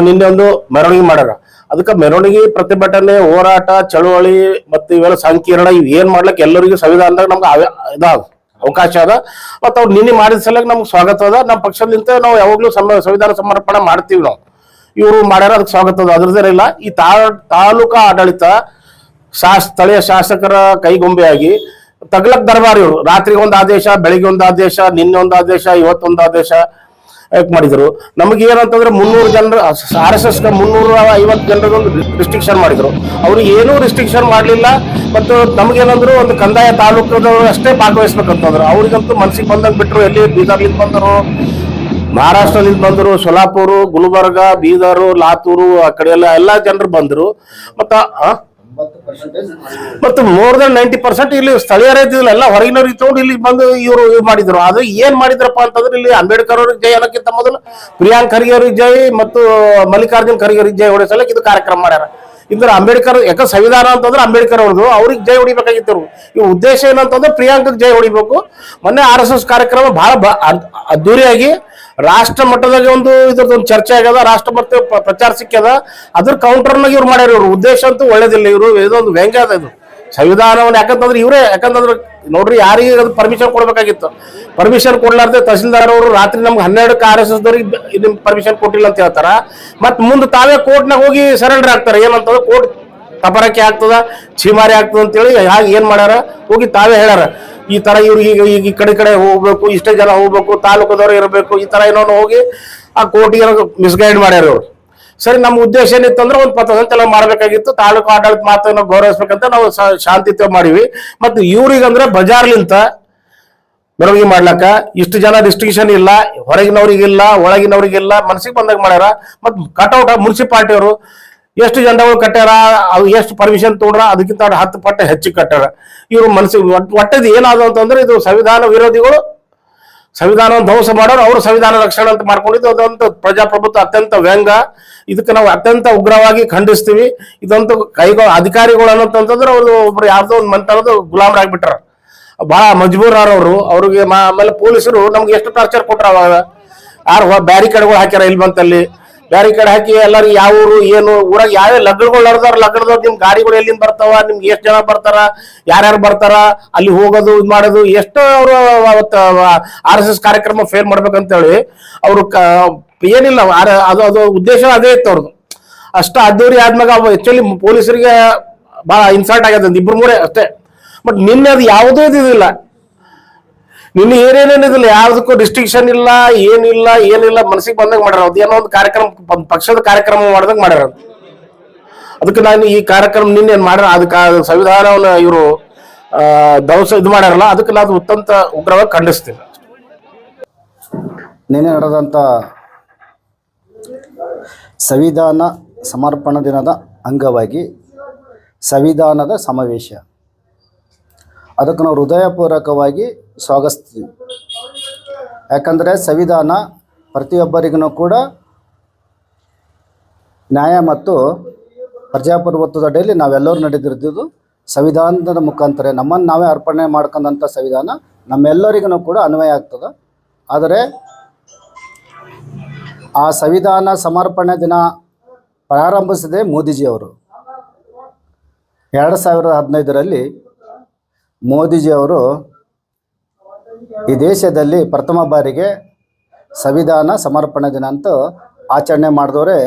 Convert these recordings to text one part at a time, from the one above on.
ನಿನ್ನೆ ಒಂದು ಮೆರವಣಿಗೆ ಮಾಡ್ಯಾರ. ಅದಕ್ಕೆ ಮೆರವಣಿಗೆ ಪ್ರತಿಭಟನೆ, ಹೋರಾಟ, ಚಳುವಳಿ ಮತ್ತು ಇವೆಲ್ಲ ಸಂಕೀರ್ಣ ಇವ್ ಏನ್ ಮಾಡ್ಲಿಕ್ಕೆ ಎಲ್ಲರಿಗೂ ಸಂವಿಧಾನದಾಗ ನಮ್ಗೆ ಇದಾದ ಅವಕಾಶ ಅದ. ಮತ್ತು ಅವ್ರು ನಿನ್ನೆ ಮಾಡಿದ ಸಲಕ್ಕೆ ನಮ್ಗೆ ಸ್ವಾಗತ ಅದ. ನಮ್ಮ ಪಕ್ಷದಿಂದ ನಾವು ಯಾವಾಗಲೂ ಸಂವಿಧಾನ ಸಮರ್ಪಣೆ ಮಾಡ್ತೀವಿ ನಾವು. ಇವರು ಮಾಡ್ಯಾರ ಅದಕ್ಕೆ ಸ್ವಾಗತ ಅದ. ಅದ್ರದ್ದೇನಿಲ್ಲ ಈ ತಾ, ತಾಲೂಕಾ ಆಡಳಿತ ಶಾ ಸ್ಥಳೀಯ ಶಾಸಕರ ಕೈಗೊಂಬೆಯಾಗಿ ತಗ್ಲಕ್ ದರ್ಬಾರ್ ಇವರು. ರಾತ್ರಿಗೆ ಒಂದು ಆದೇಶ, ಬೆಳಿಗ್ಗೆ ಒಂದು ಆದೇಶ, ನಿನ್ನೆ ಒಂದು ಆದೇಶ, ಇವತ್ತೊಂದು ಆದೇಶ. ಮಾಡಿದ್ರು. ನಮಗೆ ಏನಂತಂದ್ರೆ ಮುನ್ನೂರು ಜನರು ಆರ್ ಎಸ್ ಎಸ್ ಮುನ್ನೂರ ಐವತ್ತು ಜನರಿಗೊಂದು ರಿಸ್ಟ್ರಿಕ್ಷನ್ ಮಾಡಿದ್ರು. ಅವ್ರಿಗೆ ಏನೂ ರಿಸ್ಟ್ರಿಕ್ಷನ್ ಮಾಡಲಿಲ್ಲ. ಮತ್ತು ನಮಗೇನಂದ್ರು ಒಂದು ಕಂದಾಯ ತಾಲೂಕದವರು ಅಷ್ಟೇ ಭಾಗವಹಿಸ್ಬೇಕಂತಂದ್ರು. ಅವ್ರಿಗಂತೂ ಮನ್ಸಿಗೆ ಬಂದಂಗೆ ಬಿಟ್ಟರು ಎಲ್ಲಿ ಬೀದರ್ಲಿಂದ ಬಂದರು? ಮಹಾರಾಷ್ಟ್ರದಿಂದ ಬಂದರು, ಸೊಲಾಪುರ, ಗುಲ್ಬರ್ಗ, ಬೀದರು, ಲಾತೂರು, ಆ ಕಡೆ ಎಲ್ಲ ಎಲ್ಲ ಜನರು ಬಂದರು. ಮತ್ತ? ಮತ್ತು ಮೋರ್ ದನ್ ನೈಂಟಿ ಪರ್ಸೆಂಟ್ ಇಲ್ಲಿ ಸ್ಥಳೀಯರೇ ಇದ್ದಿಲ್ಲ ಎಲ್ಲ ಹೊರಗಿನವ್ರಿಗೆ ತಗೊಂಡು ಇಲ್ಲಿ ಬಂದು ಇವರು ಇದು ಮಾಡಿದ್ರು. ಅದು ಏನ್ ಮಾಡಿದ್ರಪ್ಪ ಅಂತಂದ್ರೆ ಇಲ್ಲಿ ಅಂಬೇಡ್ಕರ್ ಅವ್ರಿಗೆ ಜೈ ಅನ್ನಕ್ಕಿಂತ ಮೊದಲು ಪ್ರಿಯಾಂಕ್ ಖರ್ಗೆ ಅವ್ರಿಗೆ ಜೈ ಮತ್ತು ಮಲ್ಲಿಕಾರ್ಜುನ್ ಖರ್ಗೆ ಅವ್ರಿಗೆ ಜೈ ಹೊಡೆಸಲಕ್ಕೆ ಇದು ಕಾರ್ಯಕ್ರಮ ಮಾಡ್ಯಾರ. ಇದ್ರ ಅಂಬೇಡ್ಕರ್ ಯಾಕ ಸಂವಿಧಾನ ಅಂತಂದ್ರೆ ಅಂಬೇಡ್ಕರ್ ಅವ್ರದ್ದು. ಅವ್ರಿಗೆ ಜೈ ಹೊಡಿಬೇಕಾಗಿತ್ತು. ಈ ಉದ್ದೇಶ ಏನಂತಂದ್ರೆ ಪ್ರಿಯಾಂಕ್ ಜೈ ಹೊಡಿಬೇಕು. ಮೊನ್ನೆ ಆರ್ ಕಾರ್ಯಕ್ರಮ ಬಹಳ ಅದ್ದೂರಿಯಾಗಿ ರಾಷ್ಟ್ರ ಮಟ್ಟದಾಗ ಒಂದು ಇದ್ರದ್ದು ಒಂದು ಚರ್ಚೆ ಆಗ್ಯದ, ರಾಷ್ಟ್ರ ಮಟ್ಟ ಪ್ರಚಾರ ಸಿಕ್ಕ್ಯದ. ಅದ್ರ ಕೌಂಟರ್ನಾಗ ಇವ್ರು ಮಾಡ್ಯಾರ ಇವ್ರು. ಉದ್ದೇಶ ಅಂತೂ ಒಳ್ಳೇದಿಲ್ಲ ಇವರು. ಇದೊಂದು ವ್ಯಂಗ್ಯ ಅದ ಇದು. ಸಂವಿಧಾನವನ್ನು ಯಾಕಂತಂದ್ರೆ ಇವರೇ, ಯಾಕಂತಂದ್ರೆ ನೋಡ್ರಿ ಯಾರಿಗೆ ಅದು ಪರ್ಮಿಷನ್ ಕೊಡ್ಬೇಕಾಗಿತ್ತು. ಪರ್ಮಿಷನ್ ಕೊಡ್ಲಾರ್ದೆ ತಹಸೀಲ್ದಾರ್ ಅವರು ರಾತ್ರಿ ನಮ್ಗೆ ಹನ್ನೆರಡು ಆರ್ ಎಸ್ ಎಸ್ ದವ್ರಿಗೆ ಇದನ್ನ ಪರ್ಮಿಷನ್ ಕೊಟ್ಟಿಲ್ಲ ಅಂತ ಹೇಳ್ತಾರ. ಮತ್ ಮುಂದೆ ತಾವೇ ಕೋರ್ಟ್ನಾಗ ಹೋಗಿ ಸರೆಂಡರ್ ಆಗ್ತಾರೆ. ಏನಂತಂದ್ರೆ ಕೋರ್ಟ್ ತಪರಕ್ಕೆ ಆಗ್ತದ, ಛೀಮಾರಿ ಆಗ್ತದ ಅಂತೇಳಿ ಹಾಗೆ ಏನು ಮಾಡ್ಯಾರ? ಹೋಗಿ ತಾವೇ ಹೇಳ್ಯಾರ. ಈ ತರ ಇವ್ರಿಗೆ ಈಗ ಈಗ ಈ ಕಡೆ ಕಡೆ ಹೋಗ್ಬೇಕು, ಇಷ್ಟೇ ಜನ ಹೋಗ್ಬೇಕು, ತಾಲೂಕದವ್ರು ಇರಬೇಕು, ಈ ತರ ಏನೋ ಹೋಗಿ ಆ ಕೋರ್ಟಿಗೆ ಮಿಸ್ಗೈಡ್ ಮಾಡ್ಯಾರ ಇವ್ರು. ಸರಿ, ನಮ್ಮ ಉದ್ದೇಶ ಏನಿತ್ತಂದ್ರೆ ಒಂದು ಪಥದಂತೆಲ್ಲ ಮಾಡ್ಬೇಕಾಗಿತ್ತು, ತಾಲೂಕು ಆಡಳಿತ ಮಾತನ್ನು ಗೌರವಿಸ್ಬೇಕಂತ ನಾವು ಶಾಂತಿತ್ವ ಮಾಡಿವಿ. ಮತ್ತು ಇವ್ರಿಗಂದ್ರೆ ಬಜಾರ್ಲಿಂತ ಮೆರವಣಿಗೆ ಮಾಡ್ಲಕ್ಕ ಇಷ್ಟು ಜನ ರಿಸ್ಟ್ರಿಕ್ಷನ್ ಇಲ್ಲ ಹೊರಗಿನವ್ರಿಗಿಲ್ಲ ಒಳಗಿನವ್ರಿಗಿಲ್ಲ ಮನಸ್ಸಿಗೆ ಬಂದಾಗ ಮಾಡ್ಯಾರ. ಮತ್ತು ಕಟ್ಔಟ್ ಮುನ್ಸಿಪಾಲ್ಟಿ ಅವರು ಎಷ್ಟು ಜನಗಳು ಕಟ್ಟ್ಯಾರ, ಅವು ಎಷ್ಟು ಪರ್ಮಿಷನ್ ತೊಗೊಂಡ್ರ, ಅದಕ್ಕಿಂತ ಹತ್ತು ಪಟ್ಟು ಹೆಚ್ಚು ಕಟ್ಟಾರ ಇವರು ಮನಸ್ಸಿಗೆ ಒಟ್ಟದ ಏನಾದ್ರು ಅಂತಂದ್ರೆ ಇದು ಸಂವಿಧಾನ ವಿರೋಧಿಗಳು, ಸಂವಿಧಾನವನ್ನು ಧ್ವಂಸ ಮಾಡೋರು, ಅವರು ಸಂವಿಧಾನ ರಕ್ಷಣೆ ಅಂತ ಮಾಡ್ಕೊಂಡಿದ್ದು ಅದಂತ ಪ್ರಜಾಪ್ರಭುತ್ವ ಅತ್ಯಂತ ವ್ಯಂಗ. ಇದಕ್ಕೆ ನಾವು ಅತ್ಯಂತ ಉಗ್ರವಾಗಿ ಖಂಡಿಸ್ತೀವಿ. ಇದಂತೂ ಕೈಗಳು ಅಧಿಕಾರಿಗಳು ಅನ್ನೋಂತಂದ್ರೆ ಅವರು ಒಬ್ರು ಯಾರದೋ ಒಂದು ಮಂತನದು ಗುಲಾಮರಾಗ್ಬಿಟ್ರ ಬಹಳ ಮಜ್ಬೂರ್ ಅವರು ಅವ್ರಿಗೆ ಆಮೇಲೆ ಪೊಲೀಸರು ನಮ್ಗೆ ಎಷ್ಟು ಟಾರ್ಚರ್ ಕೊಟ್ರ ಅವಾಗ. ಯಾರು ಬ್ಯಾರಿಕೇಡ್ಗಳು ಹಾಕ್ಯಾರ ಇಲ್ಲಿ ಬಂತಲ್ಲಿ. ಬ್ಯಾರಿಕೇಡ್ ಹಾಕಿ ಎಲ್ಲಾರು ಯಾವ ಊರು, ಏನು, ಊರಾಗ ಯಾವ ಲಗ್ನಗಳು ನಡೆದಾರ ಲಗ್ನದವ್ರು, ನಿಮ್ ಗಾಡಿಗಳು ಎಲ್ಲಿಂದ ಬರ್ತಾವ, ನಿಮ್ಗೆ ಎಷ್ಟು ಜನ ಬರ್ತಾರ, ಯಾರ್ಯಾರು ಬರ್ತಾರ, ಅಲ್ಲಿ ಹೋಗೋದು, ಇದು ಮಾಡೋದು, ಎಷ್ಟು ಅವರು ಅವತ್ತು ಆರ್ ಎಸ್ ಎಸ್ ಕಾರ್ಯಕ್ರಮ ಫೇಲ್ ಮಾಡ್ಬೇಕಂತೇಳಿ ಅವರು ಏನಿಲ್ಲ ಅದು ಅದು ಉದ್ದೇಶ ಅದೇ ಇತ್ತು ಅವ್ರದ್ದು ಅಷ್ಟ ಅದ್ದೂರಿ ಆದ್ಮ್ಯಾಗ ಆಕ್ಚುಲಿ ಪೊಲೀಸರಿಗೆ ಬಹಳ ಇನ್ಸಲ್ಟ್ ಆಗ್ಯದ ಇಬ್ರು ಮೂರೇ ಅಷ್ಟೇ. ಬಟ್ ನಿನ್ನೆ ಅದು ಯಾವುದೂ ಇದಿಲ್ಲ ನಿನ್ನೆ ಏರಿಯಾನೇನಿದಿಲ್ಲ ಯಾವ್ದಕ್ಕೂ ರಿಸ್ಟ್ರಿಕ್ಷನ್ ಇಲ್ಲ, ಏನಿಲ್ಲ ಏನಿಲ್ಲ, ಮನಸ್ಸಿಗೆ ಬಂದಾಗ ಮಾಡ್ಯಾರ. ಅದು ಏನೋ ಒಂದು ಕಾರ್ಯಕ್ರಮ ಪಕ್ಷದ ಕಾರ್ಯಕ್ರಮ ಮಾಡ್ದಾಗ ಮಾಡ್ಯಾರ ಅದು. ಅದಕ್ಕೆ ನಾನು ಈ ಕಾರ್ಯಕ್ರಮ ನಿನ್ನೆ ಮಾಡ್ಯಾರ, ಅದಕ್ಕೆ ಸಂವಿಧಾನವನ್ನು ಇವರು ದವಸ ಇದು ಮಾಡ್ಯಾರಲ್ಲ, ಅದಕ್ಕೆ ನಾನು ಅತ್ಯಂತ ಉಗ್ರವಾಗಿ ಖಂಡಿಸ್ತೀನಿ. ನಿನ್ನೆ ನಡೆದಂತ ಸಂವಿಧಾನ ಸಮರ್ಪಣ ದಿನದ ಅಂಗವಾಗಿ ಸಂವಿಧಾನದ ಸಮಾವೇಶ. ಅದಕ್ಕೆ ನಾವು ಹೃದಯಪೂರ್ವಕವಾಗಿ ಸ್ವಾಗತಿಸ್ತೀವಿ ಯಾಕಂದರೆ ಸಂವಿಧಾನ ಪ್ರತಿಯೊಬ್ಬರಿಗೂ ಕೂಡ ನ್ಯಾಯ ಮತ್ತು ಪ್ರಜಾಪ್ರಭುತ್ವದ ಅಡಿಯಲ್ಲಿ ನಾವೆಲ್ಲರೂ ನಡೆದಿರ್ತಿದ್ದು ಸಂವಿಧಾನದ ಮುಖಾಂತರ. ನಮ್ಮನ್ನು ನಾವೇ ಅರ್ಪಣೆ ಮಾಡ್ಕೊಂಡಂಥ ಸಂವಿಧಾನ ನಮ್ಮೆಲ್ಲರಿಗೂ ಕೂಡ ಅನ್ವಯ ಆಗ್ತದೆ. ಆದರೆ ಆ ಸಂವಿಧಾನ ಸಮರ್ಪಣೆ ದಿನ ಪ್ರಾರಂಭಿಸಿದೆ ಮೋದಿಜಿಯವರು. ಎರಡು ಸಾವಿರದ ಹದಿನೈದರಲ್ಲಿ ಮೋದಿಜಿಯವರು ಈ ದೇಶದಲ್ಲಿ ಪ್ರಥಮ ಬಾರಿಗೆ ಸಂವಿಧಾನ ಸಮರ್ಪಣೆ ದಿನ ಅಂತ ಆಚರಣೆ ಮಾಡಿದವರೇ,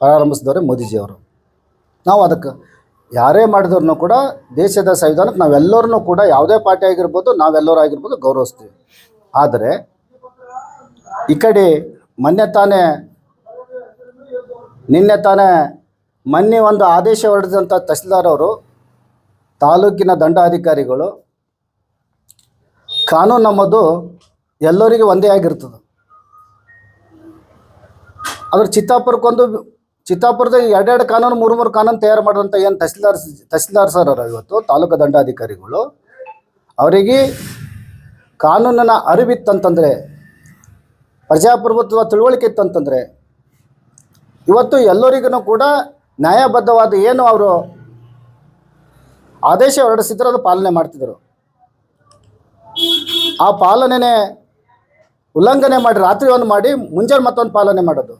ಪ್ರಾರಂಭಿಸಿದವರೇ ಮೋದಿಜಿಯವರು. ನಾವು ಅದಕ್ಕೆ ಯಾರೇ ಮಾಡಿದವ್ರನ್ನೂ ಕೂಡ ದೇಶದ ಸಂವಿಧಾನಕ್ಕೆ ನಾವೆಲ್ಲರೂ ಕೂಡ ಯಾವುದೇ ಪಾರ್ಟಿ ಆಗಿರ್ಬೋದು, ನಾವೆಲ್ಲರೂ ಆಗಿರ್ಬೋದು ಗೌರವಿಸ್ತೀವಿ. ಆದರೆ ಈ ಕಡೆ ಮೊನ್ನೆ ತಾನೇ, ನಿನ್ನೆ ತಾನೇ ಮೊನ್ನೆ ಒಂದು ಆದೇಶ ಹೊರಡಿದಂಥ ತಹಸೀಲ್ದಾರ್ ಅವರು, ತಾಲೂಕಿನ ದಂಡಾಧಿಕಾರಿಗಳು ಕಾನೂನು ನಮ್ಮದು ಎಲ್ಲರಿಗೂ ಒಂದೇ ಆಗಿರ್ತದೆ. ಅದ್ರ ಚಿತ್ತಾಪುರಕ್ಕೊಂದು ಚಿತ್ತಾಪುರದಾಗ ಎರಡೆರಡು ಕಾನೂನು, ಮೂರು ಮೂರು ಕಾನೂನು ತಯಾರು ಮಾಡಿದಂಥ ಏನು ತಹಸೀಲ್ದಾರ್ ತಹಸೀಲ್ದಾರ್ ಸರ್ ಅವರು ಇವತ್ತು, ತಾಲೂಕು ದಂಡಾಧಿಕಾರಿಗಳು, ಅವರಿಗೆ ಕಾನೂನಿನ ಅರಿವಿತ್ತಂತಂದರೆ ಪ್ರಜಾಪ್ರಭುತ್ವ ತಿಳುವಳಿಕೆ ಇತ್ತಂತಂದರೆ ಇವತ್ತು ಎಲ್ಲರಿಗೂ ಕೂಡ ನ್ಯಾಯಬದ್ಧವಾದ ಏನು ಅವರು ಆದೇಶ ಹೊರಡಿಸಿದ್ರು ಅದು ಪಾಲನೆ ಮಾಡ್ತಿದ್ರು. ಆ ಪಾಲನೆ ಉಲ್ಲಂಘನೆ ಮಾಡಿ ರಾತ್ರಿ ಒಂದು ಮಾಡಿ ಮುಂಜಾನೆ ಮತ್ತೊಂದು ಪಾಲನೆ ಮಾಡೋದು.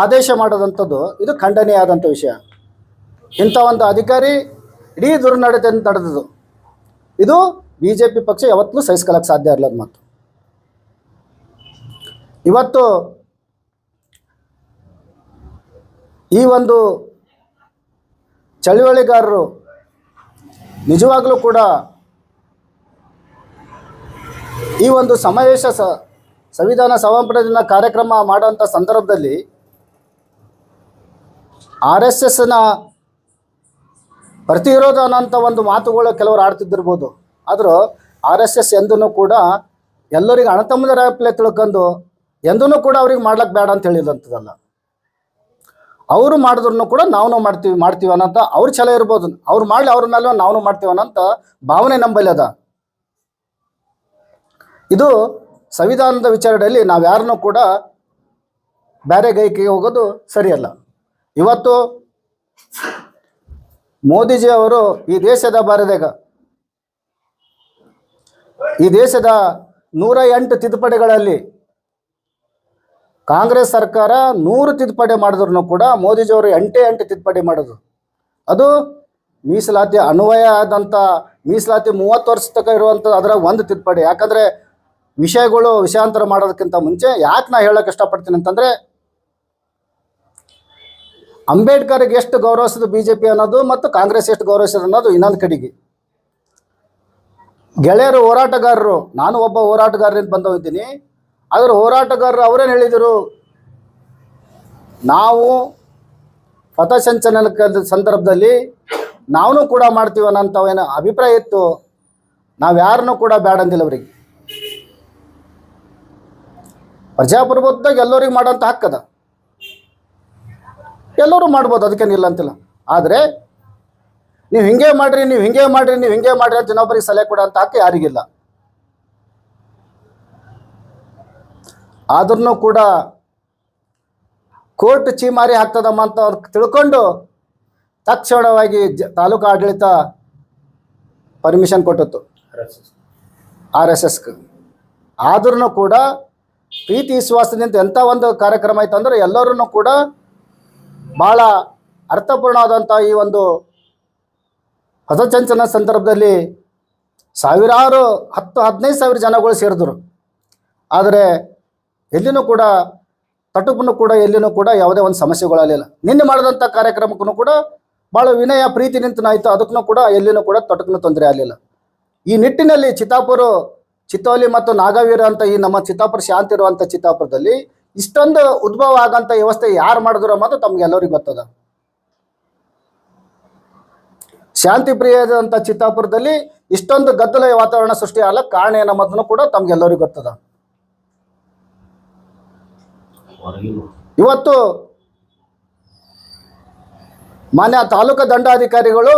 ಆದೇಶ. ಮಾಡೋದಂಥದ್ದು ಇದು ಖಂಡನೀಯಾದಂಥ ವಿಷಯ. ಇಂಥ ಒಂದು ಅಧಿಕಾರಿ ಇಡೀ ದುರ್ನಡತೆ ನಡೆದದು ಇದು ಬಿ ಜೆ ಪಿ ಪಕ್ಷ ಯಾವತ್ತೂ ಸಹಿಸ್ಕೊಳ್ಳೋಕೆ ಸಾಧ್ಯ ಇರಲದ ಮತ್ತು ಇವತ್ತು ಈ ಒಂದು ಚಳುವಳಿಗಾರರು ನಿಜವಾಗಲೂ ಕೂಡ ಈ ಒಂದು ಸಮಾವೇಶ ಸಂವಿಧಾನ ಸಮಾಪನ ದಿನ ಕಾರ್ಯಕ್ರಮ ಮಾಡೋಂಥ ಸಂದರ್ಭದಲ್ಲಿ ಆರ್ ಎಸ್ ಎಸ್ನ ಪ್ರತಿರೋಧ ಅನ್ನೋಂಥ ಒಂದು ಮಾತುಗಳು ಕೆಲವರು ಆಡ್ತಿದ್ದಿರ್ಬೋದು. ಆದರೂ ಆರ್ ಎಸ್ ಎಸ್ ಎಂದೂ ಕೂಡ ಎಲ್ಲರಿಗೆ ಅಣತಮ್ಮದರಪ್ಲೆ ತಿಳ್ಕೊಂಡು ಎಂದೂ ಕೂಡ ಅವ್ರಿಗೆ ಮಾಡ್ಲಿಕ್ಕೆ ಬೇಡ ಅಂತ ಹೇಳಿದಂಥದ್ದಲ್ಲ. ಅವರು ಮಾಡಿದ್ರು ಕೂಡ ನಾವು ಮಾಡ್ತೀವಿ ಮಾಡ್ತೀವಿ ಅನ್ನೋಂಥ ಅವ್ರು ಛಲ ಇರ್ಬೋದು. ಅವ್ರು ಮಾಡಲಿ ಅವ್ರ ಮೇಲೆ ನಾವು ಮಾಡ್ತೀವಿ ಅನ್ನೋಂಥ ಭಾವನೆ ನಂಬಲ್ಲಿ ಅದ. ಇದು ಸಂವಿಧಾನದ ವಿಚಾರದಲ್ಲಿ ನಾವು ಯಾರನ್ನೂ ಕೂಡ ಬೇರೆ ಗೈಕಿಗೆ ಹೋಗೋದು ಸರಿಯಲ್ಲ. ಇವತ್ತು ಮೋದಿಜಿ ಅವರು ಈ ದೇಶದ ಬಾರದಾಗ ಈ ದೇಶದ ನೂರ ಎಂಟು ತಿದ್ದುಪಡಿಗಳಲ್ಲಿ ಕಾಂಗ್ರೆಸ್ ಸರ್ಕಾರ ನೂರು ತಿದ್ದುಪಡಿ ಮಾಡಿದ್ರು ಕೂಡ ಮೋದಿಜಿಯವರು ಎಂಟೇ ಎಂಟು ತಿದ್ದುಪಡಿ ಮಾಡೋದು ಅದು ಮೀಸಲಾತಿ ಅನ್ವಯ ಆದಂಥ ಮೀಸಲಾತಿ ಮೂವತ್ತು ವರ್ಷ ತನಕ ಇರುವಂಥದ್ದು ಅದರ ಒಂದು ತಿದ್ದುಪಡಿ. ಯಾಕಂದರೆ ವಿಷಯಗಳು ವಿಷಯಾಂತರ ಮಾಡೋದಕ್ಕಿಂತ ಮುಂಚೆ ಯಾಕೆ ನಾ ಹೇಳೋಕೆ ಇಷ್ಟಪಡ್ತೀನಿ ಅಂತಂದರೆ, ಅಂಬೇಡ್ಕರ್ಗೆ ಎಷ್ಟು ಗೌರವಿಸಿದ ಬಿ ಜೆ ಪಿ ಅನ್ನೋದು ಮತ್ತು ಕಾಂಗ್ರೆಸ್ ಎಷ್ಟು ಗೌರವಿಸಿದ ಅನ್ನೋದು ಇನ್ನೊಂದು ಕಡೆಗೆ. ಗೆಳೆಯರು ಹೋರಾಟಗಾರರು, ನಾನು ಒಬ್ಬ ಹೋರಾಟಗಾರರಿಂದ ಬಂದವಿದ್ದೀನಿ ಆದರೆ ಹೋರಾಟಗಾರರು ಅವರೇನು ಹೇಳಿದರು? ನಾವು ಪಥಸಂಚಲನ ಸಂದರ್ಭದಲ್ಲಿ ನಾವು ಕೂಡ ಮಾಡ್ತೀವಿ ಏನು ಅಭಿಪ್ರಾಯ ಇತ್ತು. ನಾವು ಯಾರನ್ನೂ ಕೂಡ ಬೇಡ ಅಂದಿಲ್ಲ ಅವರಿಗೆ. ಪ್ರಜಾಪ್ರಭುತ್ವದಾಗ ಎಲ್ಲರಿಗೆ ಮಾಡೋಂಥ ಹಕ್ಕದ ಎಲ್ಲರೂ ಮಾಡ್ಬೋದು ಅದಕ್ಕೇನಿಲ್ಲ ಅಂತಿಲ್ಲ. ಆದರೆ ನೀವು ಹಿಂಗೆ ಮಾಡ್ರಿ ನೀವು ಹಿಂಗೆ ಮಾಡ್ರಿ ನೀವು ಹಿಂಗೆ ಮಾಡ್ರಿ ಅಂತ ಇನ್ನೊಬ್ಬರಿಗೆ ಸಲಹೆ ಕೊಡೋಂಥ ಹಕ್ಕ ಯಾರಿಗಿಲ್ಲ. ಆದ್ರೂ ಕೂಡ ಕೋರ್ಟ್ ಚೀಮಾರಿ ಹಾಕ್ತದಮ್ಮ ಅಂತ ಅವ್ರು ತಿಳ್ಕೊಂಡು ತಕ್ಷಣವಾಗಿ ಜ ತಾಲೂಕು ಆಡಳಿತ ಪರ್ಮಿಷನ್ ಕೊಟ್ಟಿತ್ತು. ಆರ್ ಎಸ್ ಎಸ್ ಆದ್ರೂ ಕೂಡ ಪ್ರೀತಿ, ವಿಶ್ವಾಸದಿಂದ ಎಂಥ ಒಂದು ಕಾರ್ಯಕ್ರಮ ಆಯ್ತು ಅಂದ್ರೆ ಎಲ್ಲರೂ ಕೂಡ ಭಾಳ ಅರ್ಥಪೂರ್ಣವಾದಂಥ ಈ ಒಂದು ಪದಚಂಚನ ಸಂದರ್ಭದಲ್ಲಿ ಸಾವಿರಾರು, ಹತ್ತು, ಹದಿನೈದು ಸಾವಿರ ಜನಗಳು ಸೇರಿದ್ರು. ಆದರೆ ಎಲ್ಲಿನೂ ಕೂಡ ತಟುಪನ್ನು ಕೂಡ ಎಲ್ಲಿನೂ ಕೂಡ ಯಾವುದೇ ಒಂದು ಸಮಸ್ಯೆಗಳಾಗಲಿಲ್ಲ ನಿನ್ನೆ ಮಾಡಿದಂಥ ಕಾರ್ಯಕ್ರಮಕ್ಕೂ ಕೂಡ ಭಾಳ ವಿನಯ, ಪ್ರೀತಿ ನಿಂತನಾಯಿತು. ಅದಕ್ಕೂ ಕೂಡ ಎಲ್ಲಿನೂ ಕೂಡ ತಟುಕನ್ನು ತೊಂದರೆ ಆಗಲಿಲ್ಲ. ಈ ನಿಟ್ಟಿನಲ್ಲಿ ಚಿತ್ತಾಪುರ ಚಿತ್ತೋಲಿ ಮತ್ತು ನಾಗವೀರ ಅಂತ ಈ ನಮ್ಮ ಚಿತ್ತಾಪುರ ಶಾಂತಿ ಇರುವಂಥ ಚಿತ್ತಾಪುರದಲ್ಲಿ ಇಷ್ಟೊಂದು ಉದ್ಭವ ಆಗಂತ ವ್ಯವಸ್ಥೆ ಯಾರು ಮಾಡಿದ್ರು ಅನ್ನೋದು ತಮ್ಗೆಲ್ಲರಿಗೂ ಗೊತ್ತದ. ಶಾಂತಿ ಪ್ರಿಯದಂಥ ಚಿತ್ತಾಪುರದಲ್ಲಿ ಇಷ್ಟೊಂದು ಗದ್ದಲ ವಾತಾವರಣ ಸೃಷ್ಟಿ ಆಗಲ್ಲ ಕಾರಣ ಏನಮ್ಮದನ್ನು ಕೂಡ ತಮ್ಗೆಲ್ಲರಿಗೂ ಗೊತ್ತದ. ಇವತ್ತು ಮಾನ್ಯ ತಾಲೂಕು ದಂಡಾಧಿಕಾರಿಗಳು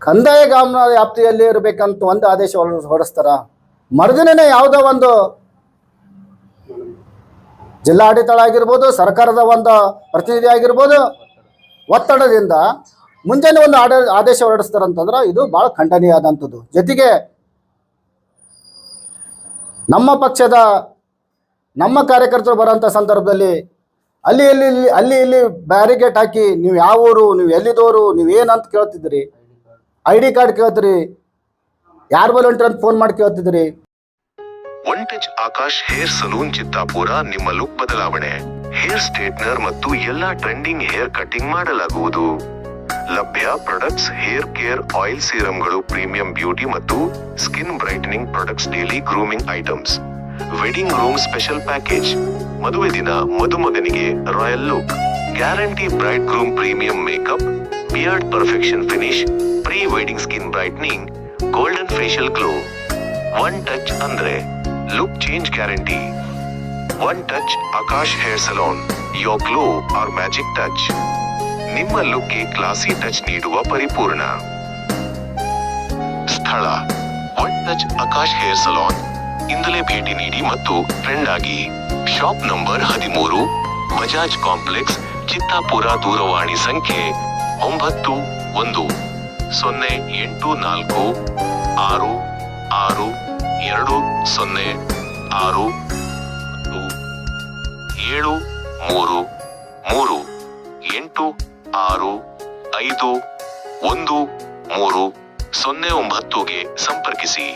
ಕಂದಾಯ ಗ್ರಾಮ ವ್ಯಾಪ್ತಿಯಲ್ಲಿ ಇರಬೇಕಂತ ಒಂದು ಆದೇಶ ಹೊರ- ಹೊರಡಿಸ್ತಾರ? ಮರುದಿನೇ ಯಾವುದೋ ಒಂದು ಜಿಲ್ಲಾಡಳಿತ ಆಗಿರ್ಬೋದು, ಸರ್ಕಾರದ ಒಂದು ಪ್ರತಿನಿಧಿ ಆಗಿರ್ಬೋದು, ಒತ್ತಡದಿಂದ ಮುಂಜಾನೆ ಒಂದು ಆಡ, ಆದೇಶ ಹೊರಡಿಸ್ತಾರಂತಂದ್ರೆ ಇದು ಭಾಳ ಖಂಡನೀಯವಾದಂಥದ್ದು ಜೊತೆಗೆ ನಮ್ಮ ಪಕ್ಷದ, ನಮ್ಮ ಕಾರ್ಯಕರ್ತರು ಬರೋಂಥ ಸಂದರ್ಭದಲ್ಲಿ ಅಲ್ಲಿ, ಇಲ್ಲಿ ಅಲ್ಲಿ ಇಲ್ಲಿ ಬ್ಯಾರಿಗೇಟ್ ಹಾಕಿ ನೀವು ಯಾವ ಊರು, ನೀವು ಎಲ್ಲಿದವರು, ನೀವು ಏನಂತ ಕೇಳ್ತಿದ್ರಿ ಐ ಡಿ ಕಾರ್ಡ್ ಕೇಳ್ತೀರಿ. ಯಾರು ಬಲ್ ಅಂತ ಫೋನ್ ಮಾಡಿ ಕೇಳ್ತಿದ್ರಿ one touch Akash hair salon Chittapur ನಿಮ್ಮ ಲುಕ್ ಬದಲಾವಣೆ. ಹೇರ್ ಸ್ಟ್ರೇಟ್ನರ್ ಮತ್ತು ಎಲ್ಲಾ ಟ್ರೆಂಡಿಂಗ್ ಹೇರ್ ಕಟಿಂಗ್ ಮಾಡಲಾಗುವುದು. ಲಭ್ಯ ಪ್ರಾಡಕ್ಟ್ಸ್ ಹೇರ್ ಕೇರ್ ಆಯಿಲ್ ಸೀರಂಗಳು ಪ್ರೀಮಿಯಂ ಬ್ಯೂಟಿ ಮತ್ತು skin brightening products daily grooming items wedding room special package ಮದುವೆ ದಿನ ಮದುಮಗನಿಗೆ royal look guarantee bride groom premium makeup beard perfection finish pre wedding skin brightening golden facial glow one touch ಅಂದ್ರೆ look change guarantee one touch Akash hair salon your glow or magic touch ನಿಮ್ಮ ಲುಕ್ಗೆ classy touch ನೀಡುವ ಪರಿಪೂರ್ಣ. ಸ್ಥಳ one touch Akash hair salon ಇಂದಲೇ ಭೇಟಿ ನೀಡಿ ಮತ್ತು ಟ್ರೆಂಡ್ ಆಗಿ. ಶಾಪ್ ನಂಬರ್ ಹದಿಮೂರು ಬಜಾಜ್ ಕಾಂಪ್ಲೆಕ್ಸ್ ಚಿತ್ತಾಪುರ ದೂರವಾಣಿ ಸಂಖ್ಯೆ ಒಂಬತ್ತು ಒಂದು. ಸೊನ್ನೆ ಎಂಟು ನಾಲ್ಕು ಆರು ಆರು ಎರಡು ಸೊನ್ನೆ ಆರು ಏಳು ಮೂರು ಮೂರು ಎಂಟು ಆರು ಐದು ಒಂದು ಮೂರು ಸೊನ್ನೆ ಒಂಬತ್ತುಗೆ ಸಂಪರ್ಕಿಸಿ.